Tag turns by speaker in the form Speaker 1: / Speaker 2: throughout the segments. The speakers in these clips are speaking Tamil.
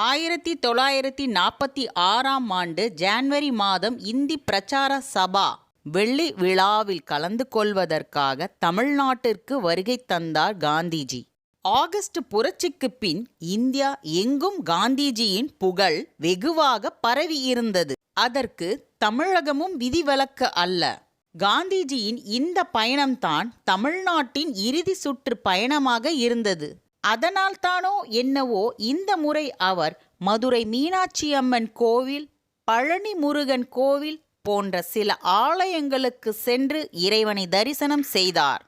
Speaker 1: ஆயிரத்தி தொள்ளாயிரத்தி நாற்பத்தி ஆறாம் ஆண்டு ஜான்வரி மாதம் இந்தி பிரச்சார சபா வெள்ளி விழாவில் கலந்து கொள்வதற்காக தமிழ்நாட்டிற்கு வருகை தந்தார் காந்திஜி. ஆகஸ்ட் புரட்சிக்கு பின் இந்தியா எங்கும் காந்திஜியின் புகழ் வெகுவாக பரவியிருந்தது. அதற்கு தமிழகமும் விதிவிலக்கு அல்ல. காந்திஜியின் இந்த பயணம்தான் தமிழ்நாட்டின் இறுதி சுற்று பயணமாக இருந்தது. அதனால்தானோ என்னவோ இந்த முறை அவர் மதுரை மீனாட்சி அம்மன் கோவில் பழனி முருகன் கோவில் போன்ற சில ஆலயங்களுக்கு சென்று இறைவனை தரிசனம் செய்தார்.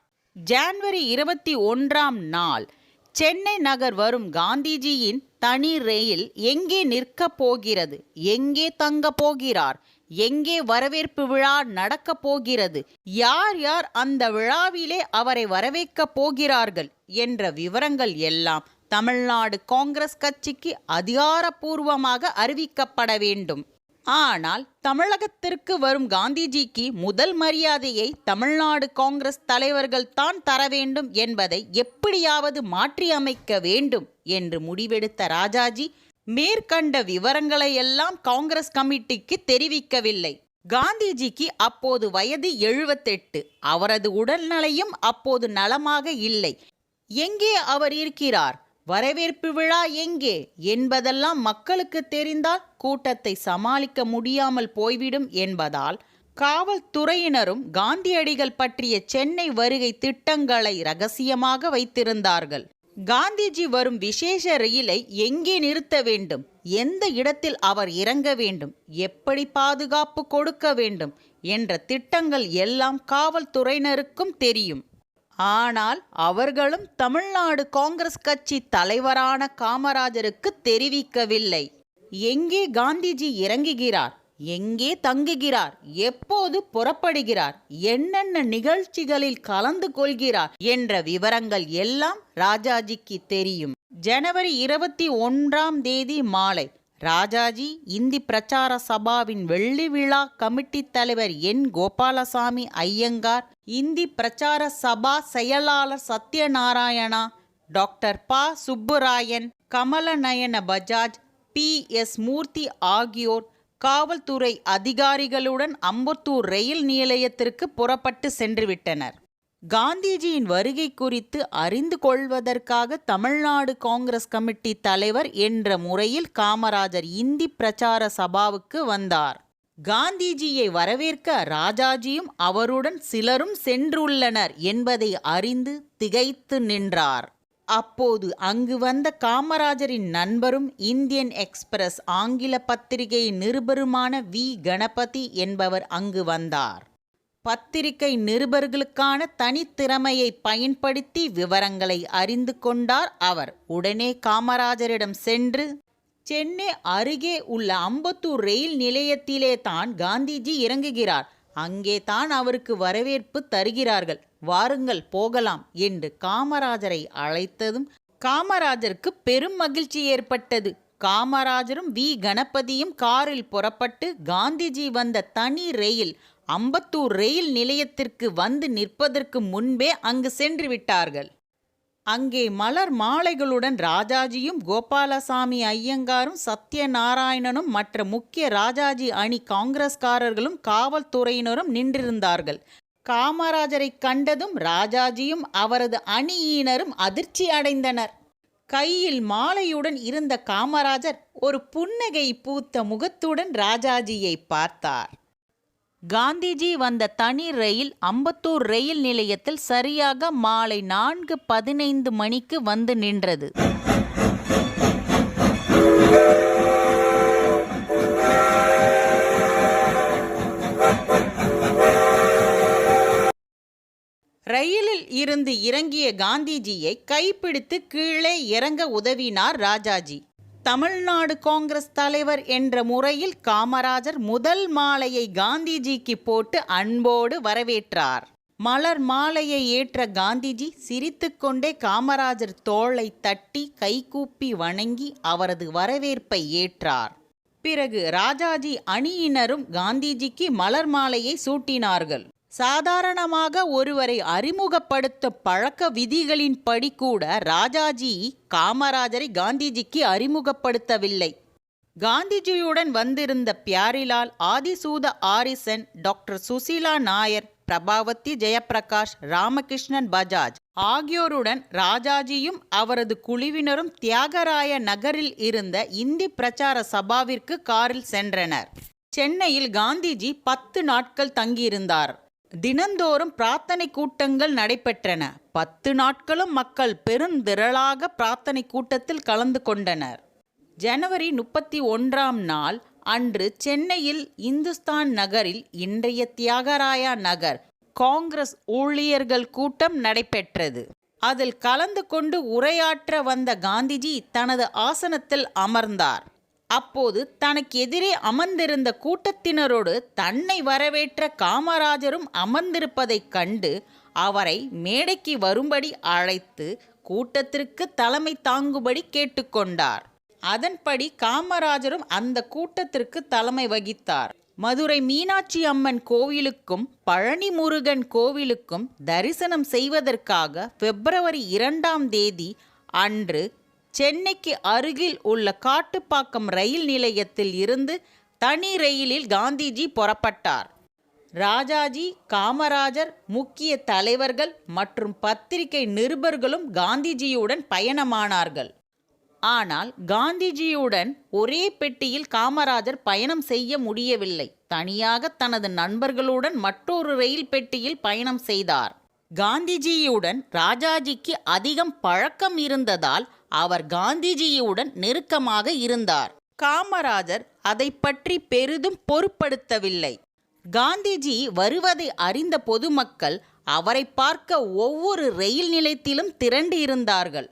Speaker 1: ஜான்வரி இருபத்தி ஒன்றாம் நாள் சென்னை நகர் வரும் காந்திஜியின் தனி ரயில் எங்கே நிற்கப் போகிறது எங்கே தங்கப் போகிறார் எங்கே வரவேற்பு விழா நடக்கப் போகிறது? யார் யார் அந்த விழாவிலே அவரை வரவேற்கப் போகிறார்கள்? என்ற விவரங்கள் எல்லாம் தமிழ்நாடு காங்கிரஸ் கட்சிக்கு அதிகாரப்பூர்வமாக அறிவிக்கப்பட வேண்டும். ஆனால் தமிழகத்திற்கு வரும் காந்திஜிக்கு முதல் மரியாதையை தமிழ்நாடு காங்கிரஸ் தலைவர்கள் தான் தர வேண்டும் என்பதை எப்படியாவது மாற்றியமைக்க வேண்டும் என்று முடிவெடுத்த ராஜாஜி மேற்கண்ட விவரங்களை எல்லாம் காங்கிரஸ் கமிட்டிக்கு தெரிவிக்கவில்லை. காந்திஜிக்கு அப்போது வயது எழுபத்தெட்டு அவரது உடல்நிலையும் அப்போது நலமாக இல்லை. எங்கே அவர் இருக்கிறார்? வரவேற்பு விழா எங்கே? என்பதெல்லாம் மக்களுக்கு தெரிந்தால் கூட்டத்தை சமாளிக்க முடியாமல் போய்விடும் என்பதால் காவல்துறையினரும் காந்தியடிகள் பற்றிய சென்னை வருகை திட்டங்களை ரகசியமாக வைத்திருந்தார்கள். காந்திஜி வரும் விசேஷ ரயிலை எங்கே நிறுத்த வேண்டும்? எந்த இடத்தில் அவர் இறங்க வேண்டும்? எப்படி பாதுகாப்பு கொடுக்க வேண்டும்? என்ற திட்டங்கள் எல்லாம் காவல்துறையினருக்கும் தெரியும். ஆனால் அவர்களும் தமிழ்நாடு காங்கிரஸ் கட்சி தலைவரான காமராஜருக்கு தெரிவிக்கவில்லை. எங்கே காந்திஜி இறங்குகிறார்? எங்கே தங்குகிறார்? எப்போது புறப்படுகிறார்? என்னென்ன நிகழ்ச்சிகளில் கலந்து கொள்கிறார்? என்ற விவரங்கள் எல்லாம் ராஜாஜிக்கு தெரியும். ஜனவரி இருபத்தி ஒன்றாம் தேதி மாலை ராஜாஜி இந்தி பிரச்சார சபாவின் வெள்ளி விழா கமிட்டி தலைவர் என். கோபாலசாமி ஐயங்கார் இந்தி பிரச்சார சபா செயலாளர் Satyanarayana doctor P. Subbarayan Kamalnayan Bajaj P. S. Murthy ஆகியோர் காவல்துறை அதிகாரிகளுடன் அம்பத்தூர் ரயில் நிலையத்திற்கு புறப்பட்டு சென்றுவிட்டனர். காந்திஜியின் வருகை குறித்து அறிந்து கொள்வதற்காக தமிழ்நாடு காங்கிரஸ் கமிட்டி தலைவர் என்ற முறையில் காமராஜர் இந்தி பிரச்சார சபாவுக்கு வந்தார். காந்திஜியை வரவேற்க ராஜாஜியும் அவருடன் சிலரும் சென்றுள்ளனர் என்பதை அறிந்து திகைத்து நின்றார். அப்போது அங்கு வந்த காமராஜரின் நண்பரும் இந்தியன் எக்ஸ்பிரஸ் ஆங்கில பத்திரிகை நிருபருமான வி. கணபதி என்பவர் அங்கு வந்தார். பத்திரிகை நிருபர்களுக்கான தனித்திறமையை பயன்படுத்தி விவரங்களை அறிந்து கொண்டார் அவர். உடனே காமராஜரிடம் சென்று சென்னை அருகே உள்ள அம்பத்தூர் ரயில் நிலையத்திலே தான் காந்திஜி இறங்குகிறார். அங்கே தான் அவருக்கு வரவேற்பு தருகிறார்கள். வாருங்கள் போகலாம் என்று காமராஜரை அழைத்ததும் காமராஜருக்கு பெரும் மகிழ்ச்சி ஏற்பட்டது. காமராஜரும் வி. கணபதியும் காரில் புறப்பட்டு காந்திஜி வந்த தனி ரயில் அம்பத்தூர் ரயில் நிலையத்திற்கு வந்து நிற்பதற்கு முன்பே அங்கு சென்று விட்டார்கள். அங்கே மலர் மாலைகளுடன் ராஜாஜியும் கோபாலசாமி ஐயங்காரும் சத்யநாராயணனும் மற்ற முக்கிய ராஜாஜி அணி காங்கிரஸ்காரர்களும் காவல்துறையினரும் நின்றிருந்தார்கள். காமராஜரை கண்டதும் ராஜாஜியும் அவரது அணியினரும் அதிர்ச்சி அடைந்தனர். கையில் மாலையுடன் இருந்த காமராஜர் ஒரு புன்னகை பூத்த முகத்துடன் ராஜாஜியை பார்த்தார். காந்திஜி வந்த தனி ரயில் அம்பத்தூர் ரயில் நிலையத்தில் சரியாக மாலை நான்கு பதினைந்து மணிக்கு வந்து நின்றது. ரயிலில் இருந்து இறங்கிய காந்திஜியை கைப்பிடித்து கீழே இறங்க உதவினார் ராஜாஜி. தமிழ்நாடு காங்கிரஸ் தலைவர் என்ற முறையில் காமராஜர் முதல் மாலையை காந்திஜிக்கு போட்டு அன்போடு வரவேற்றார். மலர் மாலையை ஏற்ற காந்திஜி சிரித்துக்கொண்டே காமராஜர் தோளை தட்டி கைகூப்பி வணங்கி அவரது வரவேற்பை ஏற்றார். பிறகு ராஜாஜி அணியினரும் காந்திஜிக்கு மலர் மாலையை சூட்டினார்கள். சாதாரணமாக ஒருவரை அறிமுகப்படுத்த பழக்க விதிகளின்படி கூட ராஜாஜி காமராஜரை காந்திஜிக்கு அறிமுகப்படுத்தவில்லை. காந்திஜியுடன் வந்திருந்த பியாரிலால் ஆதிசூத ஆரிசன் டாக்டர் சுசீலா நாயர் பிரபாவதி ஜெயப்பிரகாஷ் ராமகிருஷ்ணன் பஜாஜ் ஆகியோருடன் ராஜாஜியும் அவரது குழுவினரும் தியாகராய நகரில் இருந்த இந்தி பிரச்சார சபாவிற்கு காரில் சென்றனர். சென்னையில் காந்திஜி பத்து நாட்கள் தங்கியிருந்தார். தினந்தோறும் பிரார்த்தனை கூட்டங்கள் நடைபெற்றன. பத்து நாட்களும் மக்கள் பெருந்திரளாக பிரார்த்தனை கூட்டத்தில் கலந்து கொண்டனர். ஜனவரி முப்பத்தி ஒன்றாம் நாள் அன்று சென்னையில் இந்துஸ்தான் நகரில் இன்றைய தியாகராயா நகர் காங்கிரஸ் ஊழியர்கள் கூட்டம் நடைபெற்றது. அதில் கலந்து கொண்டு உரையாற்ற வந்த காந்திஜி தனது ஆசனத்தில் அமர்ந்தார். அப்போது தனக்கு எதிரே அமர்ந்திருந்த கூட்டத்தினரோடு தன்னை வரவேற்ற காமராஜரும் அமர்ந்திருப்பதைக் கண்டு அவரை மேடைக்கு வரும்படி அழைத்து கூட்டத்திற்கு தலைமை தாங்கும்படி கேட்டுக்கொண்டார். அதன்படி காமராஜரும் அந்த கூட்டத்திற்கு தலைமை வகித்தார். மதுரை மீனாட்சி அம்மன் கோவிலுக்கும் பழனி முருகன் கோவிலுக்கும் தரிசனம் செய்வதற்காக பிப்ரவரி இரண்டாம் தேதி அன்று சென்னைக்கு அருகில் உள்ள காட்டுப்பாக்கம் ரயில் நிலையத்தில் இருந்து தனி ரயிலில் காந்திஜி புறப்பட்டார். ராஜாஜி காமராஜர் முக்கிய தலைவர்கள் மற்றும் பத்திரிகை நிருபர்களும் காந்திஜியுடன் பயணமானார்கள். ஆனால் காந்திஜியுடன் ஒரே பெட்டியில் காமராஜர் பயணம் செய்ய முடியவில்லை. தனியாக தனது நண்பர்களுடன் மற்றொரு ரயில் பெட்டியில் பயணம் செய்தார். காந்திஜியுடன் ராஜாஜிக்கு அதிகம் பழக்கம் இருந்ததால் அவர் காந்திஜியுடன் நெருக்கமாக இருந்தார். காமராஜர் அதை பற்றி பெரிதும் பொருட்படுத்தவில்லை. காந்திஜி வருவதை அறிந்த பொதுமக்கள் அவரை பார்க்க ஒவ்வொரு ரயில் நிலையத்திலும் திரண்டு இருந்தார்கள்.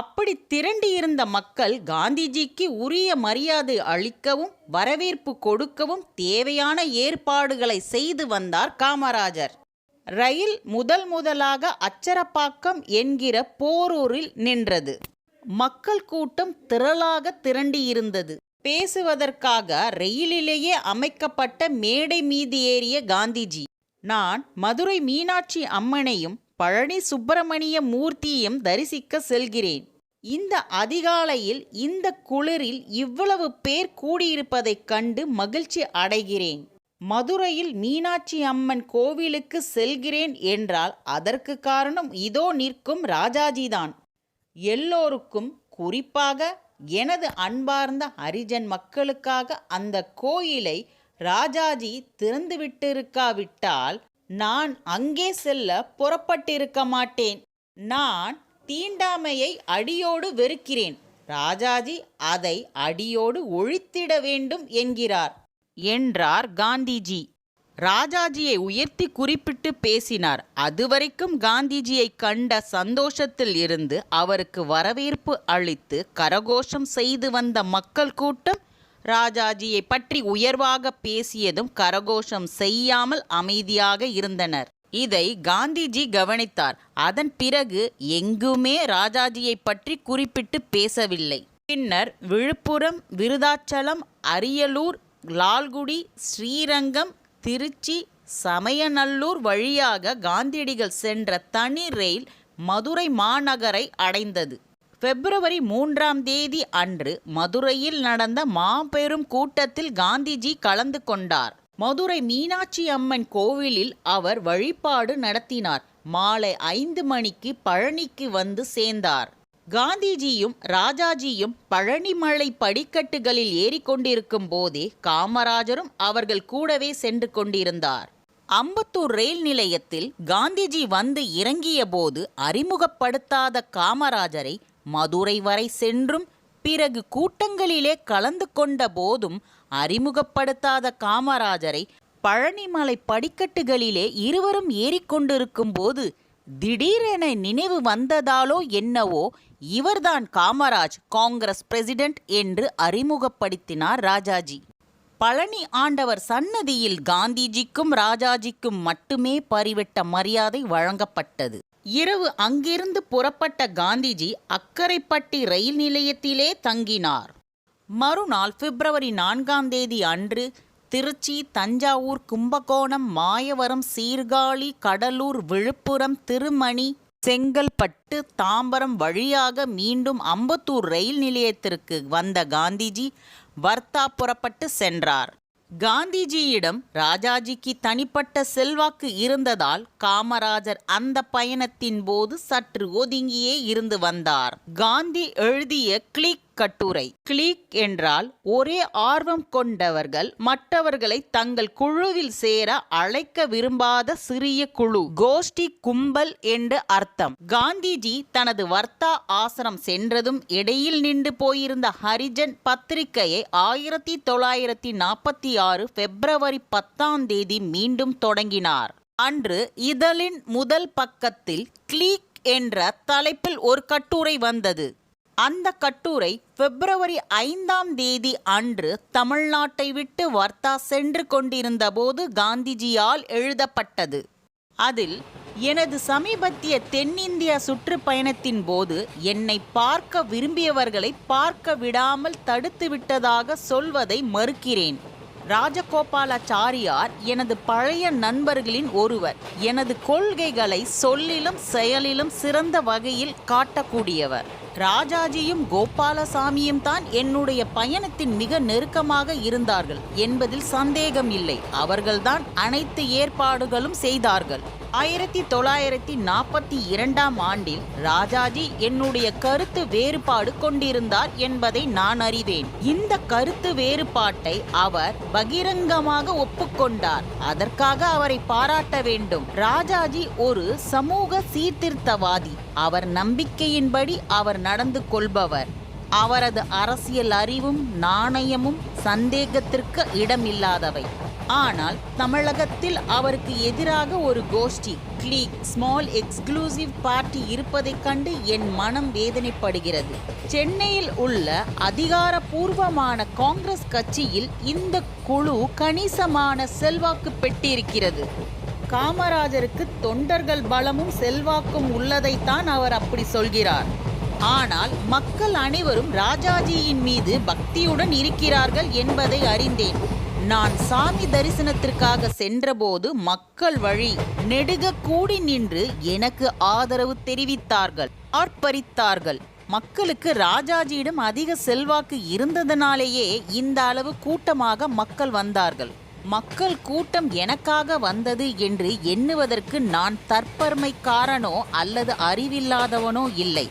Speaker 1: அப்படி திரண்டு இருந்த மக்கள் காந்திஜிக்கு உரிய மரியாதை அளிக்கவும் வரவேற்பு கொடுக்கவும் தேவையான ஏற்பாடுகளை செய்து வந்தார் காமராஜர். ரயில் முதல் முதலாக அச்சரப்பாக்கம் என்கிற போரூரில் நின்றது. மக்கள் கூட்டம் திரளாக திரண்டியிருந்தது. பேசுவதற்காக ரயிலிலேயே அமைக்கப்பட்ட மேடை மீது ஏறிய காந்திஜி நான் மதுரை மீனாட்சி அம்மனையும் பழனி சுப்பிரமணிய மூர்த்தியையும் தரிசிக்க செல்கிறேன். இந்த அதிகாலையில் இந்த குளிரில் இவ்வளவு பேர் கூடியிருப்பதைக் கண்டு மகிழ்ச்சி அடைகிறேன். மதுரையில் மீனாட்சி அம்மன் கோவிலுக்கு செல்கிறேன் என்றால் அதற்கு காரணம் இதோ நிற்கும் ராஜாஜிதான். எல்லோருக்கும் குறிப்பாக எனது அன்பார்ந்த ஹரிஜன் மக்களுக்காக அந்த கோயிலை ராஜாஜி திறந்துவிட்டிருக்காவிட்டால் நான் அங்கே செல்ல புறப்பட்டிருக்க மாட்டேன். நான் தீண்டாமையை அடியோடு வெறுக்கிறேன். ராஜாஜி அதை அடியோடு ஒழித்திட வேண்டும் என்கிறார். என்றார் காந்திஜி. ராஜாஜியை உயர்த்தி குறிப்பிட்டு பேசினார். அதுவரைக்கும் காந்திஜியை கண்ட சந்தோஷத்தில் இருந்து அவருக்கு வரவேற்பு அளித்து கரகோஷம் செய்து வந்த மக்கள் கூட்டம் ராஜாஜியை பற்றி உயர்வாக பேசியதும் கரகோஷம் செய்யாமல் அமைதியாக இருந்தனர். இதை காந்திஜி கவனித்தார். அதன் பிறகு எங்குமே ராஜாஜியை பற்றி குறிப்பிட்டு பேசவில்லை. பின்னர் விழுப்புரம் விருதாச்சலம் அரியலூர் லால்குடி ஸ்ரீரங்கம் திருச்சி சமயநல்லூர் வழியாக காந்தியடிகள் சென்ற தனி ரயில் மதுரை மாநகரை அடைந்தது. பிப்ரவரி மூன்றாம் தேதி அன்று மதுரையில் நடந்த மாபெரும் கூட்டத்தில் காந்திஜி கலந்து கொண்டார். மதுரை மீனாட்சி அம்மன் கோவிலில் அவர் வழிபாடு நடத்தினார். மாலை ஐந்து மணிக்கு பழனிக்கு வந்து சேர்ந்தார். காந்திஜியும் ராஜாஜியும் பழனிமலை படிக்கட்டுகளில் ஏறிக்கொண்டிருக்கும் போதே காமராஜரும் அவர்கள் கூடவே சென்று கொண்டிருந்தார். அம்பத்தூர் ரயில் நிலையத்தில் காந்திஜி வந்து இறங்கிய போது அறிமுகப்படுத்தாத காமராஜரை மதுரை வரை சென்றும் பிறகு கூட்டங்களிலே கலந்து கொண்ட போதும் அறிமுகப்படுத்தாத காமராஜரை பழனிமலை படிக்கட்டுகளிலே இருவரும் ஏறிக்கொண்டிருக்கும் போது திடீரென நினைவு வந்ததாலோ என்னவோ இவர்தான் காமராஜ் காங்கிரஸ் பிரசிடென்ட் என்று அறிமுகப்படுத்தினார் ராஜாஜி. பழனி ஆண்டவர் சன்னதியில் காந்திஜிக்கும் ராஜாஜிக்கும் மட்டுமே பறிவிட்ட மரியாதை வழங்கப்பட்டது. இரவு அங்கிருந்து புறப்பட்ட காந்திஜி அக்கரைப்பட்டி ரயில் நிலையத்திலே தங்கினார். மறுநாள் பிப்ரவரி நான்காம் தேதி அன்று திருச்சி தஞ்சாவூர் கும்பகோணம் மாயவரம் சீர்காழி கடலூர் விழுப்புரம் திருமணி செங்கல்பட்டு தாம்பரம் வழியாக மீண்டும் அம்பத்தூர் ரயில் நிலையத்திற்கு வந்த காந்திஜி வர்த்தா புறப்பட்டு சென்றார். காந்திஜியிடம் ராஜாஜிக்கு தனிப்பட்ட செல்வாக்கு இருந்ததால் காமராஜர் அந்த பயணத்தின் போது சற்று ஒதுங்கியே இருந்து வந்தார். காந்தி எழுதிய கிளிக் கட்டுரை. கிளிக் என்றால் ஒரே ஆர்வம் கொண்டவர்கள் மற்றவர்களை தங்கள் குழுவில் சேர அழைக்க விரும்பாத சிறிய குழு. கோஷ்டி கும்பல் என்று அர்த்தம். காந்திஜி தனது வர்த்தா ஆசிரம் சென்றதும் இடையில் நின்று போயிருந்த ஹரிஜன் பத்திரிகையை ஆயிரத்தி தொள்ளாயிரத்தி நாற்பத்தி ஆறு பிப்ரவரி பத்தாம் தேதி மீண்டும் தொடங்கினார். அன்று இதழின் முதல் பக்கத்தில் கிளீக் என்ற தலைப்பில் ஒரு கட்டுரை வந்தது. அந்த கட்டுரை பிப்ரவரி ஐந்தாம் தேதி அன்று தமிழ்நாட்டை விட்டு வர்த்தா சென்று கொண்டிருந்தபோது காந்திஜியால் எழுதப்பட்டது. அதில் எனது சமீபத்திய தென்னிந்திய சுற்றுப்பயணத்தின் போது என்னை பார்க்க விரும்பியவர்களை பார்க்க விடாமல் தடுத்துவிட்டதாக சொல்வதை மறுக்கிறேன். ராஜகோபாலாச்சாரியார் எனது பழைய நண்பர்களின் ஒருவர். எனது கொள்கைகளை சொல்லிலும் செயலிலும் சிறந்த வகையில் காட்டக்கூடியவர். ராஜாஜியும் கோபாலசாமியும் தான் என்னுடைய பயணத்தின் மிக நெருக்கமாக இருந்தார்கள் என்பதில் சந்தேகம் இல்லை அவர்கள்தான் அனைத்து ஏற்பாடுகளும் செய்தார்கள். ஆயிரத்தி தொள்ளாயிரத்தி நாற்பத்தி இரண்டாம் ஆண்டில் ராஜாஜி என்னுடைய கருத்து வேறுபாடு கொண்டிருந்தார் என்பதை நான் அறிவேன். இந்த கருத்து வேறுபாட்டை அவர் பகிரங்கமாக ஒப்புக்கொண்டார். அதற்காக அவரை பாராட்ட வேண்டும். ராஜாஜி ஒரு சமூக சீர்திருத்தவாதி. அவர் நம்பிக்கையின்படி அவர் நடந்து கொள்பவர். அவரது அரசியல் அறிவும் நாணயமும் சந்தேகத்திற்கு இடமில்லாதவை. ஆனால் தமிழகத்தில் அவருக்கு எதிராக ஒரு கோஷ்டி கிளீக் ஸ்மால் எக்ஸ்க்ளூசிவ் பார்ட்டி இருப்பதைக் கண்டு என் மனம் வேதனைப்படுகிறது. சென்னையில் உள்ள அதிகாரபூர்வமான காங்கிரஸ் கட்சியில் இந்த குழு கணிசமான செல்வாக்கு பெற்றிருக்கிறது. காமராஜருக்கு தொண்டர்கள் பலமும் செல்வாக்கும் உள்ளதைத்தான் அவர் அப்படி சொல்கிறார். ஆனால் மக்கள் அனைவரும் ராஜாஜியின் மீது பக்தியுடன் இருக்கிறார்கள் என்பதை அறிந்தேன். நான் சாமி தரிசனத்திற்காக சென்றபோது மக்கள் வழி நெடுக கூடி நின்று எனக்கு ஆதரவு தெரிவித்தார்கள் ஆர்ப்பரித்தார்கள். மக்களுக்கு ராஜாஜியிடம் அதிக செல்வாக்கு இருந்ததனாலேயே இந்த அளவு கூட்டமாக மக்கள் வந்தார்கள். மக்கள் கூட்டம் எனக்காக வந்தது என்று எண்ணுவதற்கு நான் தற்பெருமைக்காரனோ அல்லது அறிவில்லாதவனோ இல்லை.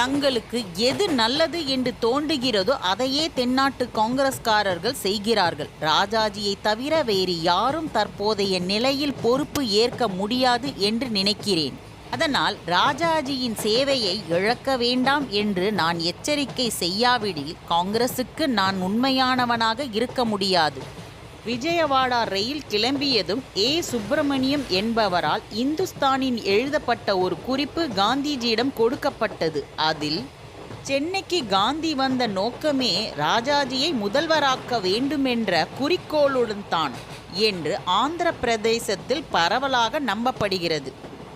Speaker 1: தங்களுக்கு எது நல்லது என்று தோன்றுகிறதோ அதையே தென்னாட்டு காங்கிரஸ்காரர்கள் செய்கிறார்கள். ராஜாஜியை தவிர வேறு யாரும் தற்போதைய நிலையில் பொறுப்பு ஏற்க முடியாது என்று நினைக்கிறேன். அதனால் ராஜாஜியின் சேவையை இழக்க வேண்டாம் என்று நான் எச்சரிக்கை செய்யாவிடில் காங்கிரசுக்கு நான் உண்மையானவனாக இருக்க முடியாது. விஜயவாடா ரயில் கிளம்பியதும் ஏ. சுப்பிரமணியம் என்பவரால் இந்துஸ்தானின் எழுதப்பட்ட ஒரு குறிப்பு காந்திஜியிடம் கொடுக்கப்பட்டது. அதில் சென்னைக்கு காந்தி வந்த நோக்கமே ராஜாஜியை முதல்வராக்க வேண்டுமென்ற குறிக்கோளுடன் தான் என்று ஆந்திர பிரதேசத்தில் பரவலாக நம்பப்படுகிறது.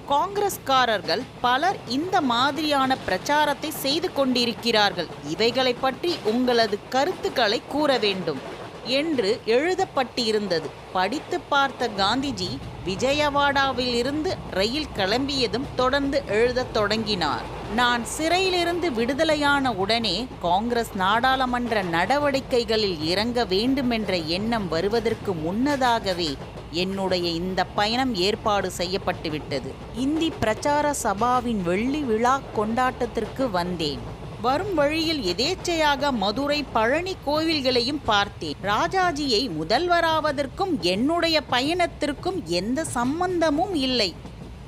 Speaker 1: காங்கிரஸ்காரர்கள் பலர் இந்த மாதிரியான பிரச்சாரத்தை செய்து கொண்டிருக்கிறார்கள். இவைகளை பற்றி உங்களது கருத்துக்களை கூற வேண்டும். என்று எழுதப்பட்டிருந்தது. படித்து பார்த்த காந்திஜி விஜயவாடாவில் இருந்து ரயில் கிளம்பியதும் தொடர்ந்து எழுதத் தொடங்கினார். நான் சிறையிலிருந்து விடுதலையான உடனே காங்கிரஸ் நாடாளுமன்ற நடவடிக்கைகளில் இறங்க வேண்டுமென்ற எண்ணம் வருவதற்கு முன்னதாகவே என்னுடைய இந்த பயணம் ஏற்பாடு செய்யப்பட்டுவிட்டது. இந்தி பிரச்சார சபாவின் வெள்ளி விழா கொண்டாட்டத்திற்கு வந்தேன். வரும் வழியில் எதேச்சையாக மதுரை பழனி கோவில்களையும் பார்த்தேன். ராஜாஜியை முதல்வராவதற்கும் என்னுடைய பயணத்திற்கும் எந்த சம்பந்தமும் இல்லை.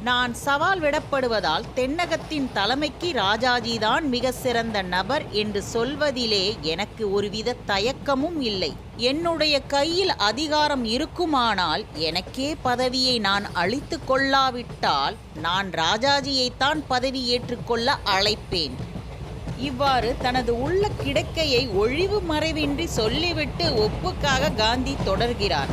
Speaker 1: நான் சவால் விடப்படுவதால் தென்னகத்தின் தலைமைக்கு ராஜாஜிதான் மிக சிறந்த நபர் என்று சொல்வதிலே எனக்கு ஒருவித தயக்கமும் இல்லை. என்னுடைய கையில் அதிகாரம் இருக்குமானால் எனக்கே பதவியை நான் அளித்து கொள்ளாவிட்டால் நான் ராஜாஜியைத்தான் பதவி ஏற்றுக்கொள்ள அழைப்பேன். இவ்வாறு தனது உள்ள கிடக்கையை ஒழிவு மறைவின்றி சொல்லிவிட்டு ஒப்புக்காக காந்தி தொடர்கிறார்.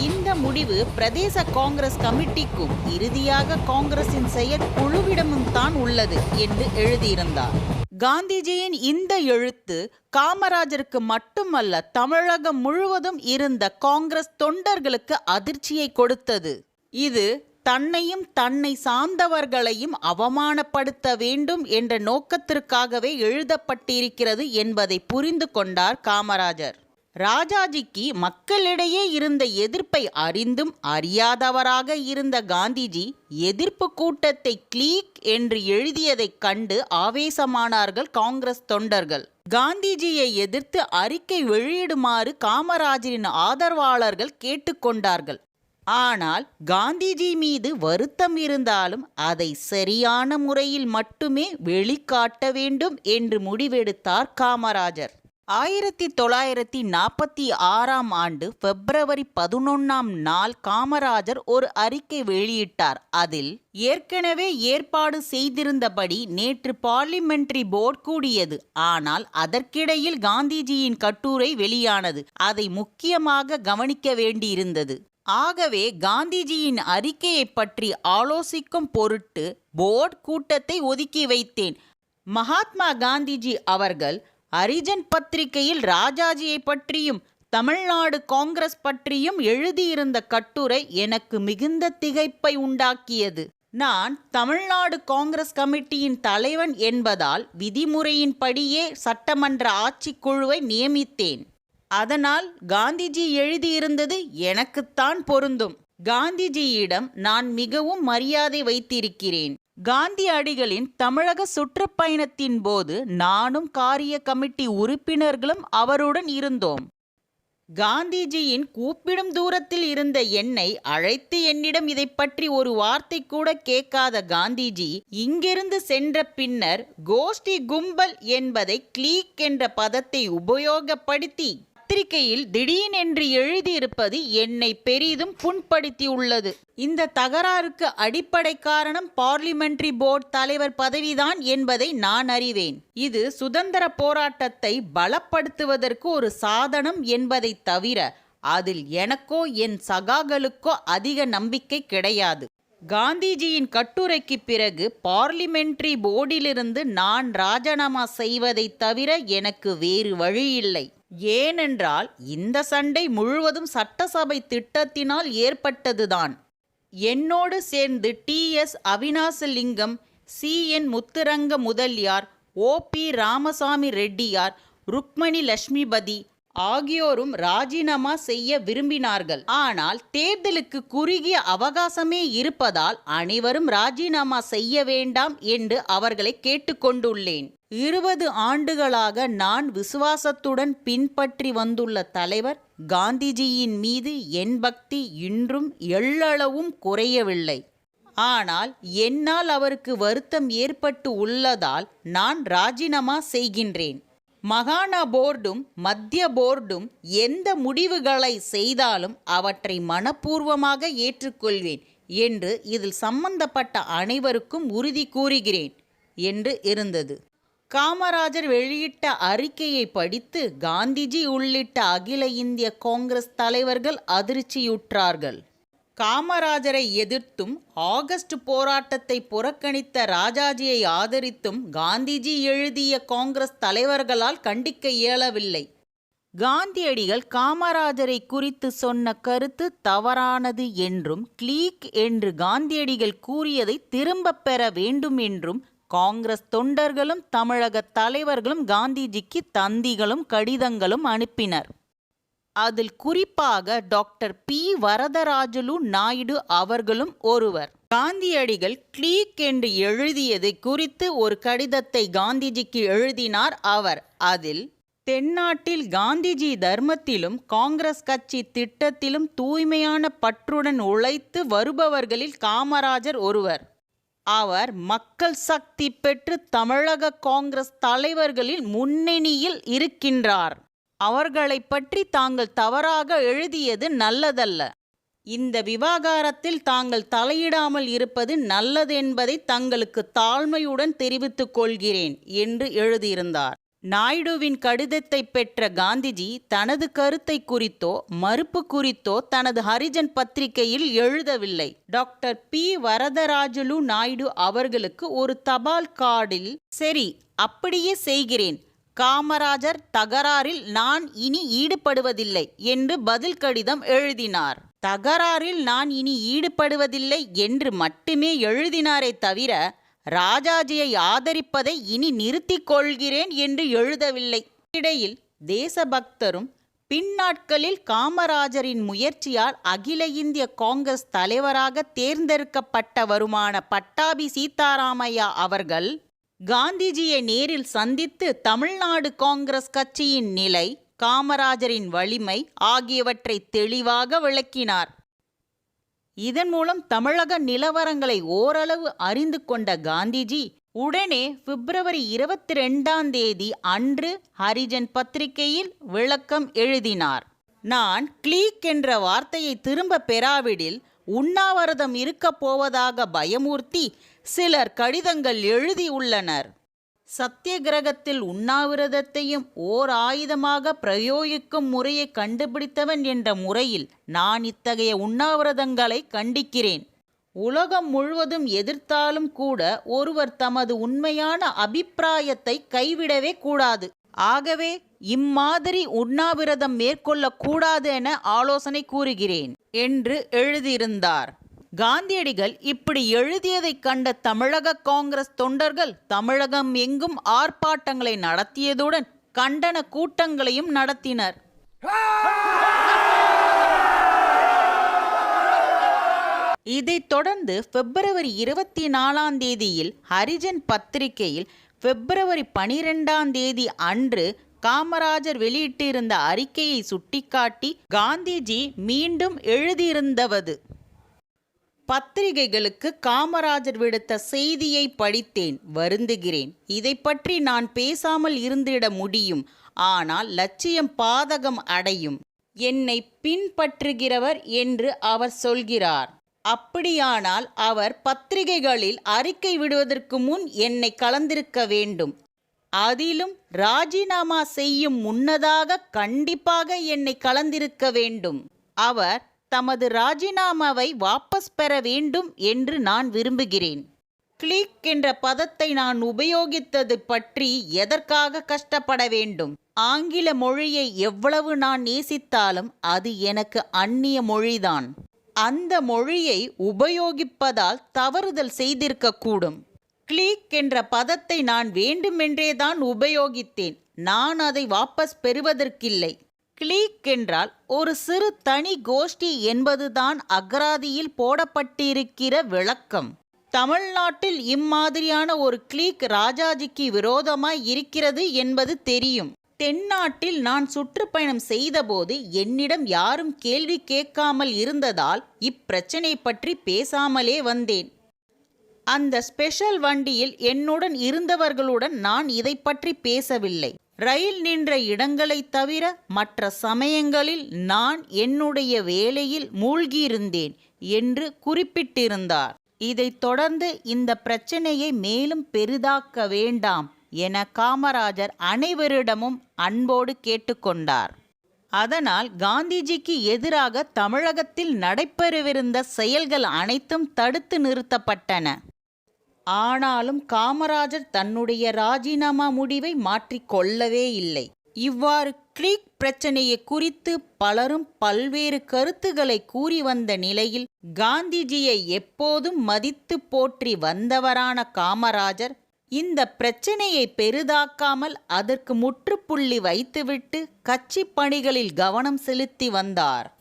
Speaker 1: இந்த முடிவு பிரதேச காங்கிரஸ் கமிட்டிக்கும் இறுதியாக காங்கிரசின் செயற்குழுவிடமும் தான் உள்ளது என்று எழுதியிருந்தார். காந்திஜியின் இந்த எழுத்து காமராஜருக்கு மட்டுமல்ல தமிழகம் முழுவதும் இருந்த காங்கிரஸ் தொண்டர்களுக்கு அதிர்ச்சியை கொடுத்தது. இது தன்னையும் தன்னை சார்ந்தவர்களையும் அவமானப்படுத்த வேண்டும் என்ற நோக்கத்திற்காகவே எழுதப்பட்டிருக்கிறது என்பதை புரிந்து கொண்டார் காமராஜர். ராஜாஜிக்கு மக்களிடையே இருந்த எதிர்ப்பை அறிந்தும் அறியாதவராக இருந்த காந்திஜி எதிர்ப்பு கூட்டத்தை கிளீக் என்று எழுதியதைக் கண்டு ஆவேசமானார்கள் காங்கிரஸ் தொண்டர்கள். காந்திஜியை எதிர்த்து அறிக்கை வெளியிடுமாறு காமராஜரின் ஆதரவாளர்கள் கேட்டுக்கொண்டார்கள் ஆனால் காந்திஜி மீது வருத்தம் இருந்தாலும் அதை சரியான முறையில் மட்டுமே வெளிக்காட்ட வேண்டும் என்று முடிவெடுத்தார் காமராஜர். ஆயிரத்தி தொள்ளாயிரத்தி நாற்பத்தி ஆறாம் ஆண்டு பிப்ரவரி பதினொன்னாம் நாள் காமராஜர் ஒரு அறிக்கை வெளியிட்டார். அதில் ஏற்கனவே ஏற்பாடு செய்திருந்தபடி நேற்று பார்லிமெண்டரி போர்டு கூடியது. ஆனால் அதற்கிடையில் காந்திஜியின் கட்டுரை வெளியானது. அதை முக்கியமாக கவனிக்க வேண்டியிருந்தது. ஆகவே காந்திஜியின் அறிக்கையை பற்றி ஆலோசிக்கும் பொருட்டு போர்டு கூட்டத்தை ஒதுக்கி வைத்தேன். மகாத்மா காந்திஜி அவர்கள் அரிஜன் பத்திரிகையில் ராஜாஜியை பற்றியும் தமிழ்நாடு காங்கிரஸ் பற்றியும் எழுதியிருந்த கட்டுரை எனக்கு மிகுந்த திகைப்பை உண்டாக்கியது. நான் தமிழ்நாடு காங்கிரஸ் கமிட்டியின் தலைவன் என்பதால் விதிமுறையின்படியே சட்டமன்ற ஆட்சிக்குழுவை நியமித்தேன். அதனால் காந்திஜி எழுதியிருந்தது எனக்குத்தான் பொருந்தும். காந்திஜியிடம் நான் மிகவும் மரியாதை வைத்திருக்கிறேன். காந்தி அடிகளின் தமிழக சுற்றுப்பயணத்தின் போது நானும் காரிய கமிட்டி உறுப்பினர்களும் அவருடன் இருந்தோம். காந்திஜியின் கூப்பிடும் தூரத்தில் இருந்த என்னை அழைத்து என்னிடம் இதை பற்றி ஒரு வார்த்தை கூட கேட்காத காந்திஜி இங்கிருந்து சென்ற பின்னர் கோஷ்டி கும்பல் என்பதை கிளீக் என்ற பதத்தை உபயோகப்படுத்தி பத்திரிகையில் திடீரென்று எழுதியிருப்பது என்னை பெரிதும் புண்படுத்தியுள்ளது. இந்த தகராறுக்கு அடிப்படை காரணம் பார்லிமெண்ட்ரி போர்டு தலைவர் பதவிதான் என்பதை நான் அறிவேன். இது சுதந்திர போராட்டத்தை பலப்படுத்துவதற்கு ஒரு சாதனம் என்பதை தவிர அதில் எனக்கோ என் சகாக்களுக்கோ அதிக நம்பிக்கை கிடையாது. காந்திஜியின் கட்டுரைக்கு பிறகு பார்லிமெண்ட்ரி போர்டிலிருந்து நான் ராஜினாமா செய்வதைத் தவிர எனக்கு வேறு வழியில்லை. ஏனென்றால் இந்த சண்டை முழுவதும் சட்டசபை திட்டத்தினால் ஏற்பட்டதுதான். என்னோடு சேர்ந்து T. S. Avinashilingam C. N. Muthuranga Mudaliar O. P. Ramasamy Reddiar Rukmini Lakshmipathi ஆகியோரும் ராஜினாமா செய்ய விரும்பினார்கள். ஆனால் தேர்தலுக்கு குறுகிய அவகாசமே இருப்பதால் அனைவரும் ராஜினாமா செய்ய வேண்டாம் என்று அவர்களை கேட்டுக்கொண்டுள்ளேன். இருபது ஆண்டுகளாக நான் விசுவாசத்துடன் பின்பற்றி வந்துள்ள தலைவர் காந்திஜியின் மீது என் பக்தி இன்றும் எள்ளளவும் குறையவில்லை. ஆனால் என்னால் அவருக்கு வருத்தம் ஏற்பட்டு உள்ளதால் நான் ராஜினாமா செய்கின்றேன். மகாண போர்டும் மத்திய போர்டும் எந்த முடிவுகளை செய்தாலும் அவற்றை மனப்பூர்வமாக ஏற்றுக்கொள்வேன் என்று இதில் சம்பந்தப்பட்ட அனைவருக்கும் உறுதி கூறுகிறேன் என்று இருந்தது. காமராஜர் வெளியிட்ட அறிக்கையை படித்து காந்திஜி உள்ளிட்ட அகில இந்திய காங்கிரஸ் தலைவர்கள் அதிர்ச்சியுற்றார்கள். காமராஜரை எதிர்த்தும் ஆகஸ்ட் போராட்டத்தை புறக்கணித்த ராஜாஜியை ஆதரித்தும் காந்திஜி எழுதிய காங்கிரஸ் தலைவர்களால் கண்டிக்க இயலவில்லை. காந்தியடிகள் காமராஜரை குறித்து சொன்ன கருத்து தவறானது என்றும் கிளீக் என்று காந்தியடிகள் கூறியதை திரும்பப் பெற வேண்டும் என்றும் காங்கிரஸ் தொண்டர்களும் தமிழக தலைவர்களும் காந்திஜிக்கு தந்திகளும் கடிதங்களும் அனுப்பினர். அதில் குறிப்பாக டாக்டர் பி. வரதராஜலு நாயுடு அவர்களும் ஒருவர். காந்தியடிகள் கிளீக் என்று எழுதியது குறித்து ஒரு கடிதத்தை காந்திஜிக்கு எழுதினார் அவர். அதில் தென்னாட்டில் காந்திஜி தர்மத்திலும் காங்கிரஸ் கட்சி திட்டத்திலும் தூய்மையான பற்றுடன் உழைத்து வருபவர்களில் காமராஜர் ஒருவர். அவர் மக்கள் சக்தி பெற்று தமிழக காங்கிரஸ் தலைவர்களில் முன்னணியில் இருக்கின்றார். அவர்களை பற்றி தாங்கள் தவறாக எழுதியது நல்லதல்ல. இந்த விவகாரத்தில் தாங்கள் தலையிடாமல் இருப்பது நல்லது என்பதை தங்களுக்கு தாழ்மையுடன் தெரிவித்துக் கொள்கிறேன் என்று எழுதியிருந்தார். நாயுடுவின் கடிதத்தை பெற்ற காந்திஜி தனது கருத்தை குறித்தோ மறுப்பு குறித்தோ தனது ஹரிஜன் பத்திரிகையில் எழுதவில்லை. Doctor B. வரதராஜலு நாயுடு அவர்களுக்கு ஒரு தபால் கார்டில் சரி அப்படியே செய்கிறேன். காமராஜர் தகராறில் நான் இனி ஈடுபடுவதில்லை என்று பதில் கடிதம் எழுதினார். தகராறில் நான் இனி ஈடுபடுவதில்லை என்று மட்டுமே எழுதினாரே தவிர ராஜாஜியை ஆதரிப்பதை இனி நிறுத்திக் கொள்கிறேன் என்று எழுதவில்லை. இடையில் தேசபக்தரும் பின்னாட்களில் காமராஜரின் முயற்சியால் அகில இந்திய காங்கிரஸ் தலைவராக தேர்ந்தெடுக்கப்பட்டவருமான பட்டாபி சீதாராமையா அவர்கள் காந்திஜியை நேரில் சந்தித்து தமிழ்நாடு காங்கிரஸ் கட்சியின் நிலை காமராஜரின் வலிமை ஆகியவற்றை தெளிவாக விளக்கினார். இதன் மூலம் தமிழக நிலவரங்களை ஓரளவு அறிந்து கொண்ட காந்திஜி உடனே பிப்ரவரி இருபத்தி ரெண்டாம் தேதி அன்று ஹரிஜன் பத்திரிகையில் விளக்கம் எழுதினார். நான் கிளீக் என்ற வார்த்தையை திரும்ப பெறாவிடில் உண்ணாவிரதம் இருக்கப் போவதாக பயமூர்த்தி சிலர் கடிதங்கள் எழுதியுள்ளனர். சத்தியகிரகத்தில் உண்ணாவிரதத்தையும் ஓர் ஆயுதமாக பிரயோகிக்கும் முறையை கண்டுபிடித்தவன் என்ற முறையில் நான் இத்தகைய உண்ணாவிரதங்களை கண்டிக்கிறேன். உலகம் முழுவதும் எதிர்த்தாலும் கூட ஒருவர் தமது உண்மையான அபிப்பிராயத்தை கைவிடவே கூடாது. ஆகவே இம்மாதிரி உண்ணாவிரதம் மேற்கொள்ளக்கூடாது என ஆலோசனை கூறுகிறேன் என்று எழுதியிருந்தார். காந்தியடிகள் இப்படி எழுதியதை கண்ட தமிழக காங்கிரஸ் தொண்டர்கள் தமிழகம் எங்கும் ஆர்ப்பாட்டங்களை நடத்தியதுடன் கண்டன கூட்டங்களையும் நடத்தினர். இதைத் தொடர்ந்து பிப்ரவரி இருபத்தி நாலாம் தேதியில் ஹரிஜன் பத்திரிகையில் பிப்ரவரி பனிரெண்டாம் தேதி அன்று காமராஜர் வெளியிட்டிருந்த அறிக்கையை சுட்டிக்காட்டி காந்திஜி மீண்டும் எழுதியிருந்தவது. பத்திரிகைகளுக்கு காமராஜர் விடுத்த செய்தியை படித்தேன் வருந்துகிறேன். இதை பற்றி நான் பேசாமல் இருந்திட முடியும். ஆனால் லட்சியம் பாதகம் அடையும். என்னை பின்பற்றுகிறவர் என்று அவர் சொல்கிறார். அப்படியானால் அவர் பத்திரிகைகளில் அறிக்கை விடுவதற்கு முன் என்னை கலந்திருக்க வேண்டும். அதிலும் ராஜினாமா செய்யும் முன்னதாக கண்டிப்பாக என்னை கலந்திருக்க வேண்டும். அவர் தமது ராஜினாமாவை வாபஸ் பெற வேண்டும் என்று நான் விரும்புகிறேன். கிளிக் என்ற பதத்தை நான் உபயோகித்தது பற்றி எதற்காக கஷ்டப்பட வேண்டும்? ஆங்கில மொழியை எவ்வளவு நான் நேசித்தாலும் அது எனக்கு அந்நிய மொழிதான். அந்த மொழியை உபயோகிப்பதால் தவறுதல் செய்திருக்கக்கூடும். கிளிக் என்ற பதத்தை நான் வேண்டுமென்றே தான் உபயோகித்தேன். நான் அதை வாபஸ் பெறுவதற்கில்லை. கிளீக் என்றால் ஒரு சிறு தனி கோஷ்டி என்பதுதான் அகராதியில் போடப்பட்டிருக்கிற விளக்கம். தமிழ்நாட்டில் இம்மாதிரியான ஒரு கிளீக் ராஜாஜிக்கு விரோதமாய் இருக்கிறது என்பது தெரியும். தென்னாட்டில் நான் சுற்றுப்பயணம் செய்தபோது என்னிடம் யாரும் கேள்வி கேட்காமல் இருந்ததால் இப்பிரச்சனை பற்றி பேசாமலே வந்தேன். அந்த ஸ்பெஷல் வண்டியில் என்னுடன் இருந்தவர்களுடன் நான் இதை பற்றி பேசவில்லை. ரயில் நின்ற இடங்களைத் தவிர மற்ற சமயங்களில் நான் என்னுடைய வேலையில் மூழ்கியிருந்தேன் என்று குறிப்பிட்டிருந்தார். இதைத் தொடர்ந்து இந்த பிரச்சனையை மேலும் பெரிதாக்க வேண்டாம் என காமராஜர் அனைவரிடமும் அன்போடு கேட்டுக்கொண்டார். அதனால் காந்திஜிக்கு எதிராக தமிழகத்தில் நடைபெறவிருந்த செயல்கள் அனைத்தும் தடுத்து நிறுத்தப்பட்டன. ஆனாலும் காமராஜர் தன்னுடைய ராஜினாமா முடிவை மாற்றிக்கொள்ளவே இல்லை. இவ்வாறு கிளீக் பிரச்சனையை குறித்து பலரும் பல்வேறு கருத்துக்களை கூறி வந்த நிலையில் காந்திஜியை எப்போதும் மதித்து போற்றி வந்தவரான காமராஜர் இந்த பிரச்சனையை பெரிதாக்காமல் அதற்கு முற்றுப்புள்ளி வைத்துவிட்டு கட்சி பணிகளில் கவனம் செலுத்தி வந்தார்.